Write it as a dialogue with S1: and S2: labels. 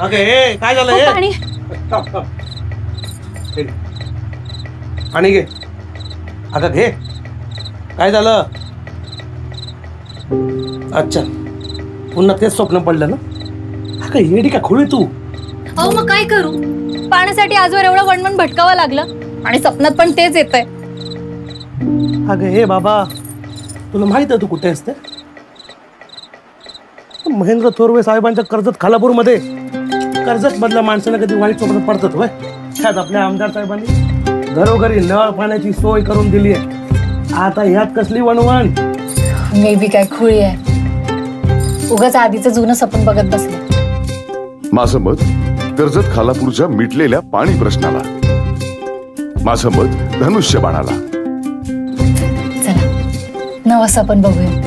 S1: अगं काय झालं
S2: हो, पाणी.
S1: थांब, थांब. घे. पाणी घे. अगं घे. काय झालं? अच्छा. पुन्हा तेच स्वप्न पडलं ना? अगं येडी का खोळी तू?
S2: अहो मग काय करू? पाण्यासाठी आजवर एवढं वणवण भटकावं लागलं आणि स्वप्नात पण तेच येतंय.
S1: अगं हे बाबा तुला माहीत आहे तू कुठे असते महेंद्र थोरवे साहेबांच्या कर्जत खालापूरमध्ये. कर्जत मधल्या माणसाला कधी वाईट स्वप्न पडतात होय? त्यात आपल्या आमदार साहेबांनी घरोघरी नळ पाण्याची सोय करून दिली आहे. आता ह्यात कसली वणवण?
S2: मे बी काय खुळी आहे. उगाच आधीचं जुनं सपन बघत बसले
S3: माझं मत कर्जत खालापूरच्या मिटलेल्या पाणी प्रश्नाला. माझं मत धनुष्यबाणाला.
S2: चला नवं सपन बघूया.